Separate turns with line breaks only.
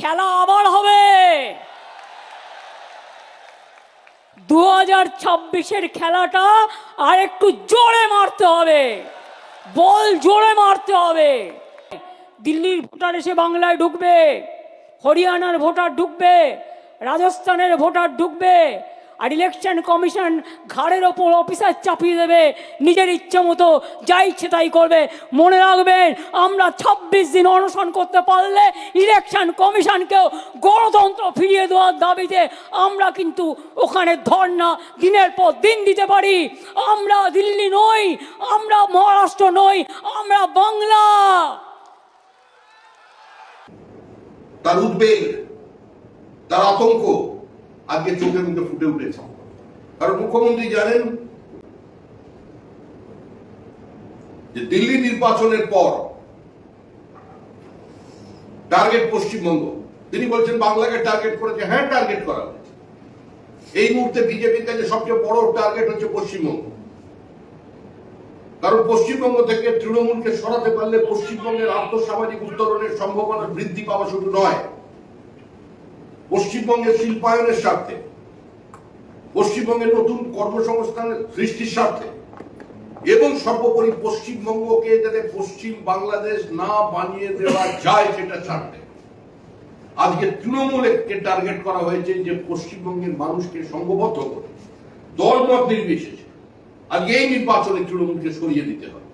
খেলা আবার হবে। দু হাজার ছাব্বিশের খেলাটা আর একটু জোরে মারতে হবে। বল জোরে মারতে হবে। দিল্লির ভোটার এসে বাংলায় ঢুকবে। হরিয়ানার ভোটার ঢুকবে। রাজস্থানের ভোটার ঢুকবে। আর ইলেকশন কমিশন ঘাড়ের ওপর অফিসার চাপিয়ে দেবে। নিজের ইচ্ছে মতো যা ইচ্ছে তাই করবে। মনে রাখবেন, আমরা ছাব্বিশ দিন অনশন করতে পারলে ইলেকশন কমিশনকেও গণতন্ত্র ফিরিয়ে দেওয়ার দাবিতে আমরা কিন্তু ওখানে ধর্ণা দিনের পর দিন দিতে পারি। আমরা দিল্লি নই, আমরা মহারাষ্ট্র নই, আমরা বাংলা।
তার উদ্বেগ, তার আতঙ্ক আজকে চোখে মুখে ফুটে উঠেছে। কারণ মুখ্যমন্ত্রী জানেন যে দিল্লি নির্বাচনের পর টার্গেট পশ্চিমবঙ্গ। তিনি বলছেন বাংলাকে টার্গেট করেছে হ্যাঁ টার্গেট করা হয়েছে। এই মুহূর্তে বিজেপির কাছে সবচেয়ে বড় টার্গেট হচ্ছে পশ্চিমবঙ্গ। কারণ পশ্চিমবঙ্গ থেকে তৃণমূলকে সরাতে পারলে পশ্চিমবঙ্গের আর্থসামাজিক উত্তরণের সম্ভাবনা বৃদ্ধি পাওয়া শুধু নয়। পশ্চিমবঙ্গের শিল্পায়নের স্বার্থে, পশ্চিমবঙ্গের নতুন কর্মসংস্থানের সৃষ্টির স্বার্থে, এবং সর্বোপরি পশ্চিমবঙ্গকে যাতে পশ্চিম বাংলাদেশ না বানিয়ে দেওয়া যায় সেটা স্বার্থে। আজকে তৃণমূলকে টার্গেট করা হয়েছে যে পশ্চিমবঙ্গের মানুষকে সংঘবদ্ধ করে, দলমত নির্বিশেষে, আজকে এই নির্বাচনে তৃণমূলকে সরিয়ে দিতে হবে।